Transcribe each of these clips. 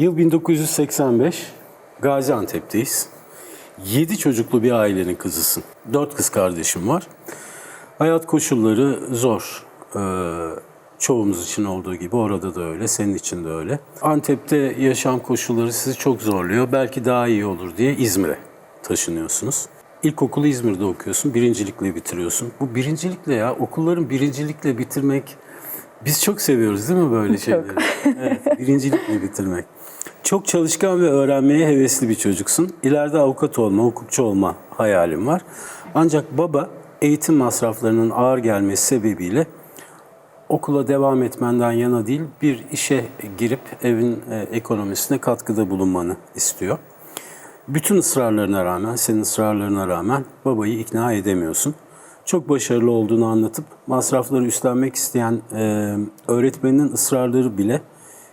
Yıl 1985. Gaziantep'teyiz. 7 çocuklu bir ailenin kızısın. 4 kız kardeşim var. Hayat koşulları zor. Ee, çoğumuz için olduğu gibi orada da öyle, senin için de öyle. Antep'te yaşam koşulları sizi çok zorluyor. Belki daha iyi olur diye İzmir'e taşınıyorsunuz. İlkokulu İzmir'de okuyorsun, birincilikle bitiriyorsun. Bu birincilikle ya, okulların birincilikle bitirmek, biz çok seviyoruz değil mi böyle şeyleri? evet, birincilikle bitirmek. Çok çalışkan ve öğrenmeye hevesli bir çocuksun. İleride avukat olma, hukukçu olma hayalim var. Ancak baba eğitim masraflarının ağır gelmesi sebebiyle okula devam etmenden yana değil, bir işe girip evin e, ekonomisine katkıda bulunmanı istiyor. Bütün ısrarlarına rağmen, senin ısrarlarına rağmen babayı ikna edemiyorsun. Çok başarılı olduğunu anlatıp masrafları üstlenmek isteyen e, öğretmeninin ısrarları bile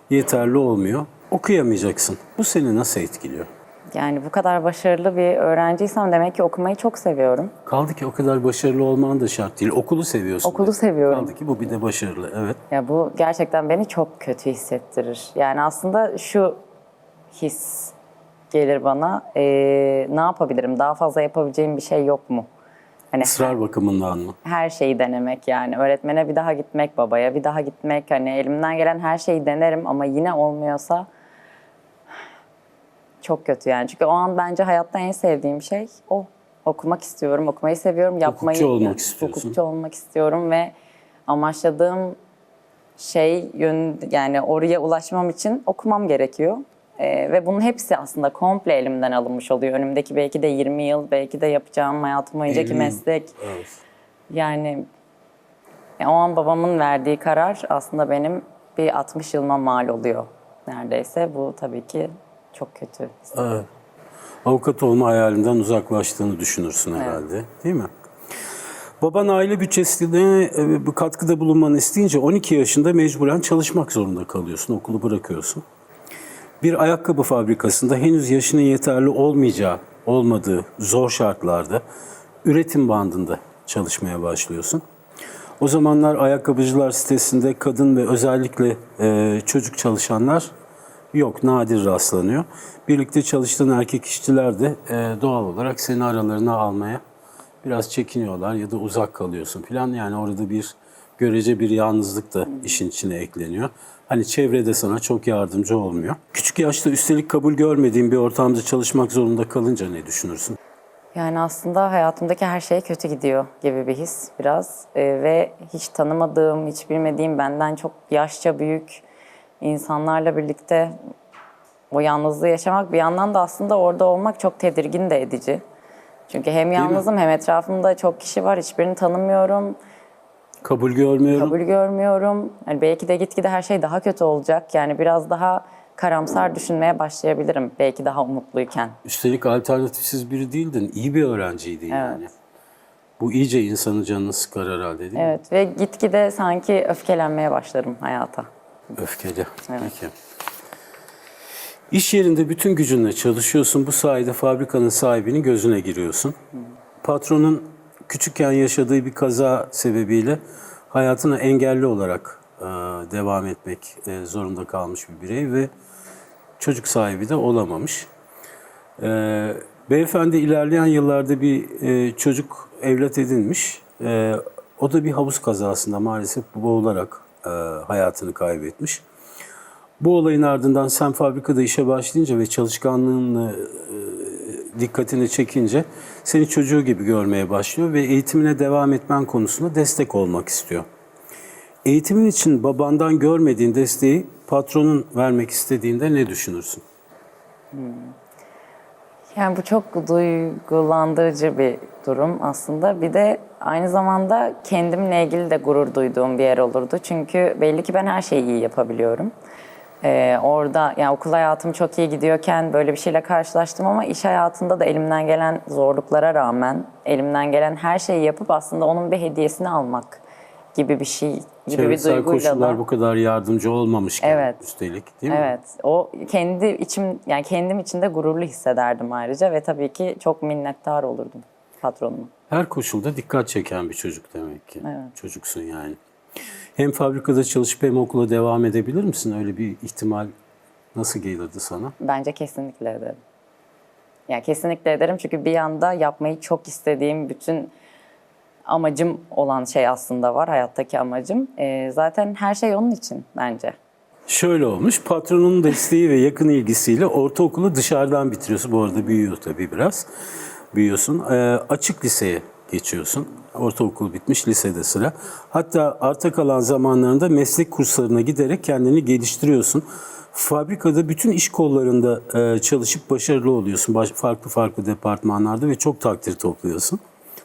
yeterli olmuyor. Okuyamayacaksın. Bu seni nasıl etkiliyor? Yani bu kadar başarılı bir öğrenciysem demek ki okumayı çok seviyorum. Kaldı ki o kadar başarılı olman da şart değil. Okulu seviyorsun. Okulu de. seviyorum. Kaldı ki bu bir de başarılı. Evet. Ya bu gerçekten beni çok kötü hissettirir. Yani aslında şu his gelir bana. eee, ne yapabilirim? Daha fazla yapabileceğim bir şey yok mu? Hani Israr bakımından mı? her şeyi denemek yani. Öğretmene bir daha gitmek, babaya bir daha gitmek. Hani elimden gelen her şeyi denerim ama yine olmuyorsa çok kötü yani. Çünkü o an bence hayatta en sevdiğim şey o. Okumak istiyorum, okumayı seviyorum, yapmayı. olmak istiyorsun. Hukukçu olmak istiyorum ve amaçladığım şey yön yani oraya ulaşmam için okumam gerekiyor. Ee, ve bunun hepsi aslında komple elimden alınmış oluyor. Önümdeki belki de 20 yıl, belki de yapacağım hayatım boyuncaki 50 yıl. meslek. Evet. Yani e, o an babamın verdiği karar aslında benim bir 60 yılıma mal oluyor neredeyse. Bu tabii ki çok kötü. Evet. Avukat olma hayalinden uzaklaştığını düşünürsün herhalde. Değil mi? Baban aile bütçesine e, bu katkıda bulunmanı isteyince 12 yaşında mecburen çalışmak zorunda kalıyorsun. Okulu bırakıyorsun. Bir ayakkabı fabrikasında henüz yaşının yeterli olmayacağı, olmadığı zor şartlarda üretim bandında çalışmaya başlıyorsun. O zamanlar ayakkabıcılar sitesinde kadın ve özellikle e, çocuk çalışanlar yok, nadir rastlanıyor. Birlikte çalıştığın erkek işçiler de e, doğal olarak seni aralarına almaya biraz çekiniyorlar ya da uzak kalıyorsun falan. Yani orada bir görece bir yalnızlık da işin içine ekleniyor. Hani çevrede sana çok yardımcı olmuyor. Küçük yaşta üstelik kabul görmediğin bir ortamda çalışmak zorunda kalınca ne düşünürsün? Yani aslında hayatımdaki her şey kötü gidiyor gibi bir his biraz. Ee, ve hiç tanımadığım, hiç bilmediğim, benden çok yaşça büyük insanlarla birlikte o yalnızlığı yaşamak bir yandan da aslında orada olmak çok tedirgin de edici. Çünkü hem yalnızım hem etrafımda çok kişi var, hiçbirini tanımıyorum, Kabul görmüyorum. kabul görmüyorum. Yani belki de gitgide her şey daha kötü olacak. Yani biraz daha karamsar düşünmeye başlayabilirim belki daha umutluyken. Üstelik alternatifsiz biri değildin. iyi bir öğrenciydin yani. Bu iyice insanın canını sıkar herhalde değil mi? Evet ve gitgide sanki öfkelenmeye başlarım hayata. Öfkeli. Evet. Peki. İş yerinde bütün gücünle çalışıyorsun. Bu sayede fabrikanın sahibinin gözüne giriyorsun. Patronun küçükken yaşadığı bir kaza sebebiyle hayatına engelli olarak e, devam etmek e, zorunda kalmış bir birey ve çocuk sahibi de olamamış. E, beyefendi ilerleyen yıllarda bir e, çocuk evlat edinmiş. E, o da bir havuz kazasında maalesef boğularak e, hayatını kaybetmiş. Bu olayın ardından sen fabrikada işe başlayınca ve çalışkanlığınla e, dikkatini çekince seni çocuğu gibi görmeye başlıyor ve eğitimine devam etmen konusunda destek olmak istiyor. Eğitimin için babandan görmediğin desteği patronun vermek istediğinde ne düşünürsün? Yani bu çok duygulandırıcı bir durum aslında. Bir de aynı zamanda kendimle ilgili de gurur duyduğum bir yer olurdu. Çünkü belli ki ben her şeyi iyi yapabiliyorum. Ee, orada yani okul hayatım çok iyi gidiyorken böyle bir şeyle karşılaştım ama iş hayatında da elimden gelen zorluklara rağmen elimden gelen her şeyi yapıp aslında onun bir hediyesini almak gibi bir şey gibi bir Çevresel duyguyla koşullar da. bu kadar yardımcı olmamışken Evet. üstelik değil mi? Evet, o kendi içim yani kendim içinde gururlu hissederdim ayrıca ve tabii ki çok minnettar olurdum patronuma. Her koşulda dikkat çeken bir çocuk demek ki. Çocuksun yani. Hem fabrikada çalışıp hem okula devam edebilir misin? Öyle bir ihtimal Nasıl gelirdi sana? Bence kesinlikle ederim. Ya kesinlikle ederim çünkü bir yanda yapmayı çok istediğim bütün amacım olan şey aslında var hayattaki amacım. Ee, zaten her şey onun için bence. Şöyle olmuş, patronun desteği ve yakın ilgisiyle ortaokulu dışarıdan bitiriyorsun. Bu arada büyüyor tabii biraz. Büyüyorsun. Ee, açık liseye geçiyorsun. Ortaokul bitmiş, lisede sıra. Hatta arta kalan zamanlarında meslek kurslarına giderek kendini geliştiriyorsun. Fabrikada bütün iş kollarında e, çalışıp başarılı oluyorsun. Farklı farklı departmanlarda ve çok takdir topluyorsun.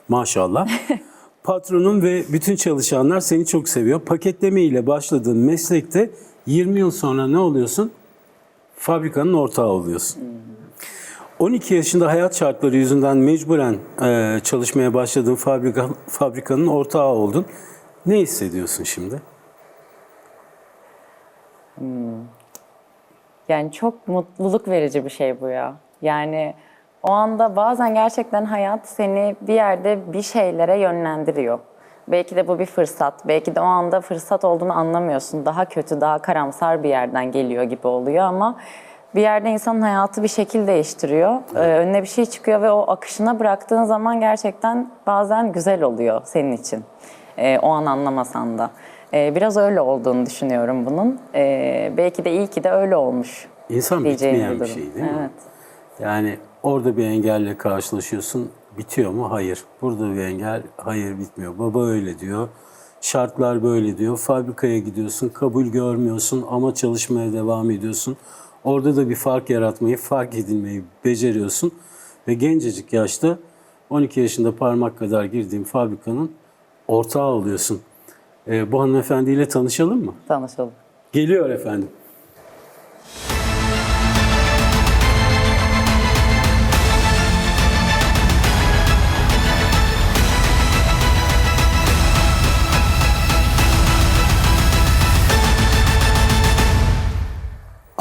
Maşallah. Patronun ve bütün çalışanlar seni çok seviyor. Paketleme ile başladığın meslekte 20 yıl sonra ne oluyorsun? Fabrikanın ortağı oluyorsun. 12 yaşında hayat şartları yüzünden mecburen e, çalışmaya başladığın fabrika, fabrikanın ortağı oldun. Ne hissediyorsun şimdi? Yani çok mutluluk verici bir şey bu ya. Yani o anda bazen gerçekten hayat seni bir yerde bir şeylere yönlendiriyor. Belki de bu bir fırsat. Belki de o anda fırsat olduğunu anlamıyorsun. Daha kötü, daha karamsar bir yerden geliyor gibi oluyor ama bir yerde insanın hayatı bir şekil değiştiriyor. Ee, önüne bir şey çıkıyor ve o akışına bıraktığın zaman gerçekten bazen güzel oluyor senin için. Ee, o an anlamasan da. Ee, biraz öyle olduğunu düşünüyorum bunun. Ee, belki de iyi ki de öyle olmuş. İnsan bitmeyen bir şey değil mi? Evet. Yani orada bir engelle karşılaşıyorsun. Bitiyor mu? Hayır. Burada bir engel. Hayır bitmiyor. Baba öyle diyor. Şartlar böyle diyor. Fabrikaya gidiyorsun. Kabul görmüyorsun ama çalışmaya devam ediyorsun. Orada da bir fark yaratmayı, fark edilmeyi beceriyorsun. Ve gencecik yaşta 12 yaşında parmak kadar girdiğin fabrikanın ortağı oluyorsun. Ee, bu hanımefendiyle tanışalım mı? Tanışalım. Geliyor efendim.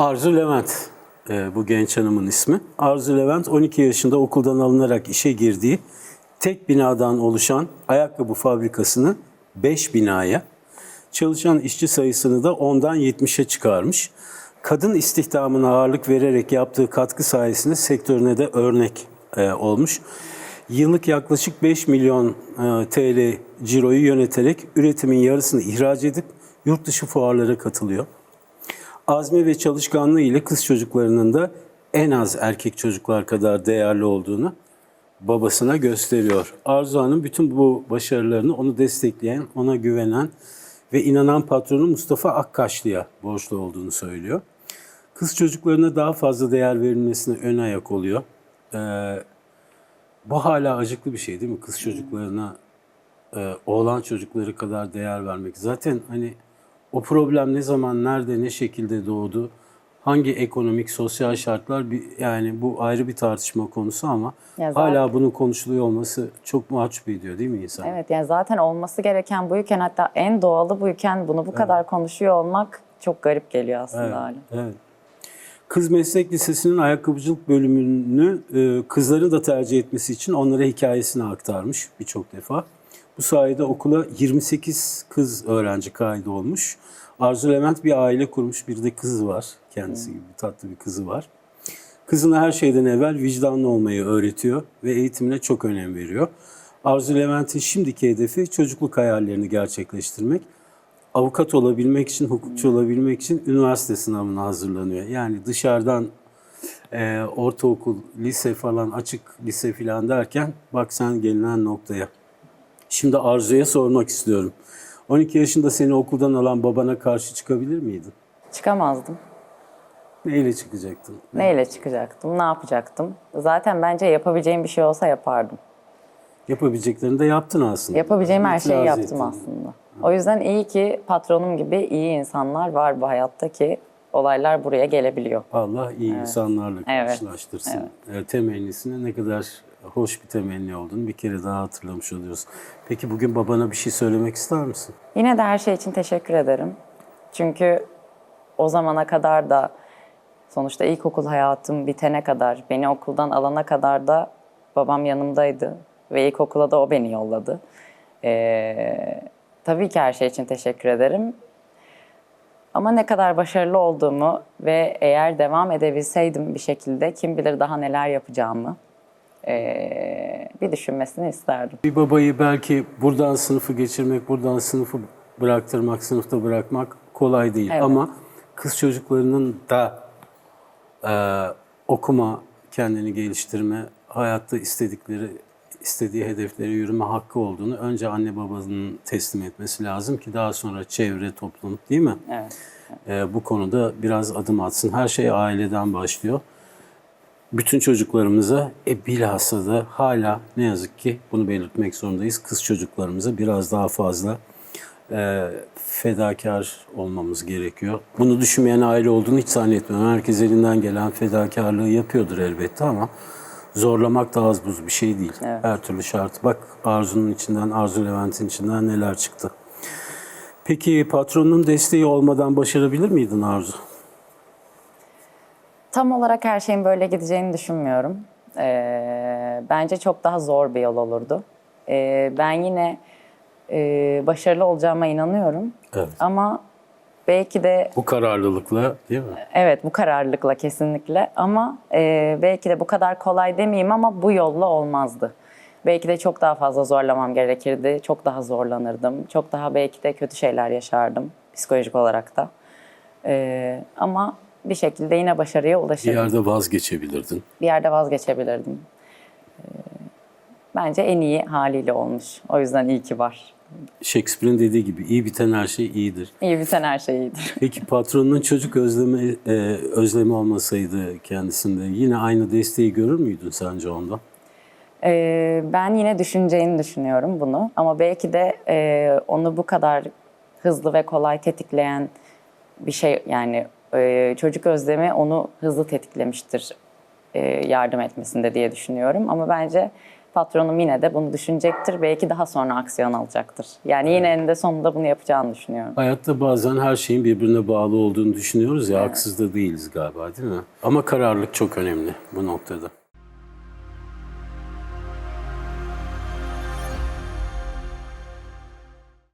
Arzu Levent e, bu genç hanımın ismi. Arzu Levent 12 yaşında okuldan alınarak işe girdiği tek binadan oluşan ayakkabı fabrikasını 5 binaya, çalışan işçi sayısını da 10'dan 70'e çıkarmış. Kadın istihdamına ağırlık vererek yaptığı katkı sayesinde sektörüne de örnek e, olmuş. Yıllık yaklaşık 5 milyon e, TL ciroyu yöneterek üretimin yarısını ihraç edip yurt dışı fuarlara katılıyor. Azmi ve çalışkanlığı ile kız çocuklarının da en az erkek çocuklar kadar değerli olduğunu babasına gösteriyor. Arzu Hanım bütün bu başarılarını onu destekleyen, ona güvenen ve inanan patronu Mustafa Akkaşlı'ya borçlu olduğunu söylüyor. Kız çocuklarına daha fazla değer verilmesine ön ayak oluyor. Ee, bu hala acıklı bir şey değil mi? Kız çocuklarına e, oğlan çocukları kadar değer vermek. Zaten hani o problem ne zaman, nerede, ne şekilde doğdu, hangi ekonomik, sosyal şartlar bir, yani bu ayrı bir tartışma konusu ama Ya zaten- hala bunun konuşuluyor olması çok mahcup ediyor değil mi insan? Evet yani zaten olması gereken buyken hatta en doğalı buyken bunu bu kadar konuşuyor olmak çok garip geliyor aslında Evet, hala. evet. Kız Meslek Lisesi'nin ayakkabıcılık bölümünü e, kızların da tercih etmesi için onlara hikayesini aktarmış birçok defa. Bu sayede okula 28 kız öğrenci kaydı olmuş. Arzu Levent bir aile kurmuş, bir de kızı var. Kendisi gibi tatlı bir kızı var. Kızına her şeyden evvel vicdanlı olmayı öğretiyor ve eğitimine çok önem veriyor. Arzu Levent'in şimdiki hedefi çocukluk hayallerini gerçekleştirmek. Avukat olabilmek için, hukukçu olabilmek için üniversite sınavına hazırlanıyor. Yani dışarıdan e, ortaokul, lise falan, açık lise falan derken bak sen gelinen noktaya. Şimdi Arzu'ya sormak istiyorum. 12 yaşında seni okuldan alan babana karşı çıkabilir miydin? Çıkamazdım. Neyle çıkacaktın? Neyle çıkacaktım? Ne yapacaktım? Zaten bence yapabileceğim bir şey olsa yapardım. Yapabileceklerini de yaptın aslında. Yapabileceğim her şeyi İtiraz yaptım ettin. aslında. O yüzden iyi ki patronum gibi iyi insanlar var bu hayatta ki olaylar buraya gelebiliyor. Allah iyi insanlarla Evet. karşılaştırsın. Evet. Temennisine ne kadar hoş bir temenni olduğunu bir kere daha hatırlamış oluyoruz. Peki bugün babana bir şey söylemek ister misin? Yine de her şey için teşekkür ederim. Çünkü o zamana kadar da sonuçta ilkokul hayatım bitene kadar, beni okuldan alana kadar da babam yanımdaydı. Ve ilkokula da o beni yolladı. Ee, tabii ki her şey için teşekkür ederim. Ama ne kadar başarılı olduğumu ve eğer devam edebilseydim bir şekilde kim bilir daha neler yapacağımı ee, bir düşünmesini isterdim. Bir babayı belki buradan sınıfı geçirmek, buradan sınıfı bıraktırmak, sınıfta bırakmak kolay değil. Evet. Ama kız çocuklarının da e, okuma, kendini geliştirme, hayatta istedikleri, istediği hedeflere yürüme hakkı olduğunu önce anne babanın teslim etmesi lazım ki daha sonra çevre, toplum değil mi? Evet. E, bu konuda biraz adım atsın. Her şey aileden başlıyor. Bütün çocuklarımıza, e, bilhassa da hala ne yazık ki bunu belirtmek zorundayız. Kız çocuklarımıza biraz daha fazla e, fedakar olmamız gerekiyor. Bunu düşünmeyen aile olduğunu hiç zannetmiyorum. Herkes elinden gelen fedakarlığı yapıyordur elbette ama zorlamak da az buz bir şey değil. Her türlü şart. Bak Arzu'nun içinden, Arzu Levent'in içinden neler çıktı. Peki patronun desteği olmadan başarabilir miydin Arzu? Tam olarak her şeyin böyle gideceğini düşünmüyorum. Ee, bence çok daha zor bir yol olurdu. Ee, ben yine e, başarılı olacağıma inanıyorum. Evet. Ama belki de Bu kararlılıkla değil mi? evet bu kararlılıkla kesinlikle ama e, belki de bu kadar kolay demeyeyim ama bu yolla olmazdı. Belki de çok daha fazla zorlamam gerekirdi. Çok daha zorlanırdım. Çok daha belki de kötü şeyler yaşardım psikolojik olarak da. Ee, ama bir şekilde yine başarıya Bir ulaşırdım. yerde vazgeçebilirdin. bir yerde vazgeçebilirdim. Ee, Bence en iyi haliyle olmuş. O yüzden iyi ki var. Shakespeare'in dediği gibi iyi biten her şey iyidir. İyi biten her şey iyidir. Peki patronun çocuk özlemi e, özlemi olmasaydı kendisinde yine aynı desteği görür müydün sence ondan? Ee, ben yine düşüneceğini düşünüyorum bunu. Ama belki de e, onu bu kadar hızlı ve kolay tetikleyen bir şey yani e, çocuk özlemi onu hızlı tetiklemiştir e, yardım etmesinde diye düşünüyorum. Ama bence patronum yine de bunu düşünecektir. Belki daha sonra aksiyon alacaktır. Yani yine eninde sonunda bunu yapacağını düşünüyorum. Hayatta bazen her şeyin birbirine bağlı olduğunu düşünüyoruz ya haksız da değiliz galiba değil mi? Ama kararlılık çok önemli bu noktada.